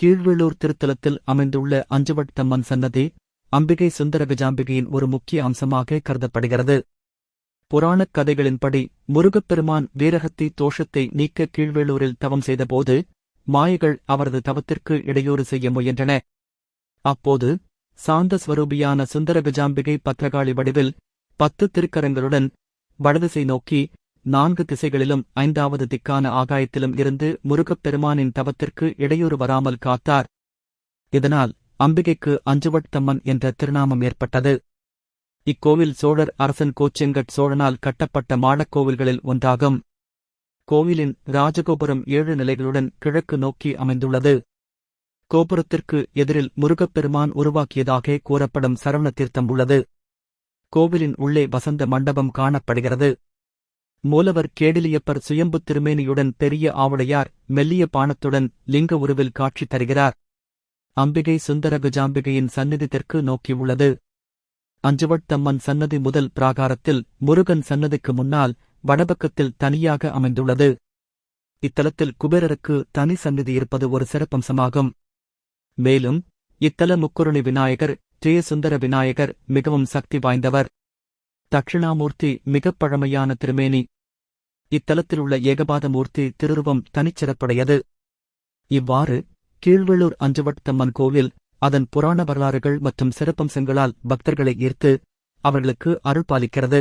கீழ்வேளூர் திருத்தலத்தில் அமைந்துள்ள அஞ்சுவட்டம்மன் சன்னதி அம்பிகை சுந்தர விஜாம்பிகையின் ஒரு முக்கிய அம்சமாக கருதப்படுகிறது. புராணக் கதைகளின்படி முருகப்பெருமான் வீரகத்தி தோஷத்தை நீக்க கீழ்வேளூரில் தவம் செய்தபோது மாயைகள் அவரது தவத்திற்கு இடையூறு செய்ய முயன்றன. அப்போது சாந்த ஸ்வரூபியான சுந்தர விஜாம்பிகை பத்ரகாளி வடிவில் பத்து திருக்கரங்களுடன் வடதிசை நோக்கி நான்கு திசைகளிலும் ஐந்தாவது திக்கான ஆகாயத்திலும் இருந்து முருகப்பெருமானின் தவத்திற்கு இடையூறு வராமல் காத்தார். இதனால் அம்பிகைக்கு அஞ்சுவட்டம்மன் என்ற திருநாமம் ஏற்பட்டது. இக்கோவில் சோழர் அரசன் கோச்செங்கட் சோழனால் கட்டப்பட்ட மாடக்கோவில்களில் ஒன்றாகும். கோவிலின் ராஜகோபுரம் ஏழு நிலைகளுடன் கிழக்கு நோக்கி அமைந்துள்ளது. கோபுரத்திற்கு எதிரில் முருகப்பெருமான் உருவாக்கியதாக கூறப்படும் சரவண தீர்த்தம் உள்ளது. கோவிலின் உள்ளே வசந்த மண்டபம் காணப்படுகிறது. மூலவர் கேடிலியப்பர் சுயம்பு திருமேனியுடன் பெரிய ஆவுடையார் மெல்லிய பாணத்துடன் லிங்க உருவில் காட்சி தருகிறார். அம்பிகை சுந்தர கஜாம்பிகையின் சந்நிதி தெற்கு நோக்கி உள்ளது. அஞ்சுவட்டம்மன் சன்னதி முதல் பிராகாரத்தில் முருகன் சன்னதிக்கு முன்னால் வடபக்கத்தில் தனியாக அமைந்துள்ளது. இத்தலத்தில் குபேரருக்கு தனி சந்நிதி இருப்பது ஒரு சிறப்பம்சமாகும். மேலும் இத்தல முக்குருணி விநாயகர் ஜெயசுந்தர விநாயகர் மிகவும் சக்தி வாய்ந்தவர். தட்சிணாமூர்த்தி மிகப் பழமையான திருமேனி. இத்தலத்திலுள்ள ஏகபாதமூர்த்தி திருருவம் தனிச்சிறப்படையது. இவ்வாறு கீழ்வெள்ளூர் அஞ்சுவட்டம்மன் கோவில் அதன் புராண வரலாறுகள் மற்றும் சிறப்பம்சங்களால் பக்தர்களை ஈர்த்து அவர்களுக்கு அருள் பாலிக்கிறது.